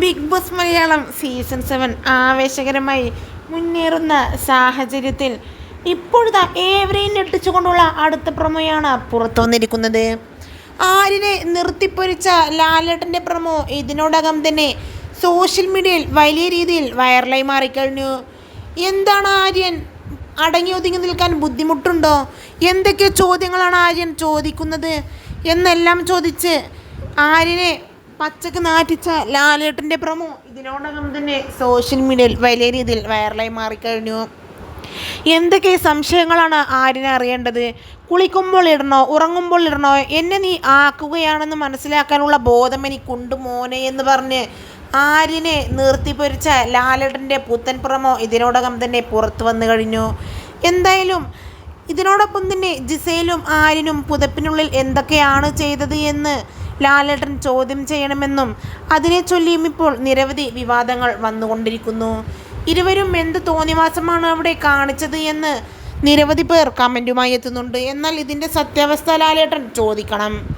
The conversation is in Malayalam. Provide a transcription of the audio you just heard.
Bigg Boss Malayalam season seven ആവേശകരമായി മുന്നേറുന്ന സാഹചര്യത്തിൽ ഇപ്പോഴത്തെ ഏവരെയും ഞെട്ടിച്ചുകൊണ്ടുള്ള അടുത്ത പ്രൊമോയാണ് പുറത്തു വന്നിരിക്കുന്നത്. ആര്യനെ നിർത്തിപ്പൊരിച്ച ലാലേട്ടന്റെ പ്രൊമോ ഇതിനോടകം തന്നെ സോഷ്യൽ മീഡിയയിൽ വലിയ രീതിയിൽ വൈറലായി മാറിക്കഴിഞ്ഞു. എന്താണ് ആര്യൻ? അടങ്ങി ഒതുങ്ങി നിൽക്കാൻ ബുദ്ധിമുട്ടുണ്ടോ? എന്തൊക്കെ ചോദ്യങ്ങളാണ് ആര്യൻ ചോദിക്കുന്നത്? എന്നെല്ലാം ചോദിച്ച് ആര്യനെ പച്ചക്ക് നാറ്റിച്ച ലാലേട്ടന്റെ പ്രമോ ഇതിനോടകം തന്നെ സോഷ്യൽ മീഡിയയിൽ വലിയ രീതിയിൽ വൈറലായി മാറിക്കഴിഞ്ഞു. എന്തൊക്കെ സംശയങ്ങളാണ് ആരിനെ അറിയേണ്ടത്? കുളിക്കുമ്പോൾ ഇടണോ? ഉറങ്ങുമ്പോൾ ഇടണോ? എന്നെ നീ ആക്കുകയാണെന്ന് മനസ്സിലാക്കാനുള്ള ബോധം എനിക്കുണ്ട് മോനെ എന്ന് പറഞ്ഞ് ആരിനെ നിർത്തിപ്പൊരിച്ച ലാലേട്ടന്റെ പുത്തൻ പ്രമോ ഇതിനോടകം തന്നെ പുറത്തു വന്നു കഴിഞ്ഞു. എന്തായാലും ഇതിനോടൊപ്പം തന്നെ ജിസയിലും ആരിനും പുതപ്പിനുള്ളിൽ എന്തൊക്കെയാണ് ചെയ്തത് എന്ന് ലാലേട്ടൻ ചോദ്യം ചെയ്യണമെന്നും അതിനെ ചൊല്ലിയും ഇപ്പോൾ നിരവധി വിവാദങ്ങൾ വന്നുകൊണ്ടിരിക്കുന്നു. ഇരുവരും എന്ത് തോന്നിവാസമാണ് അവിടെ കാണിച്ചത് എന്ന് നിരവധി പേർ കമന്റുമായി എത്തുന്നുണ്ട്. എന്നാൽ ഇതിന്റെ സത്യാവസ്ഥ ലാലേട്ടൻ ചോദിക്കണം.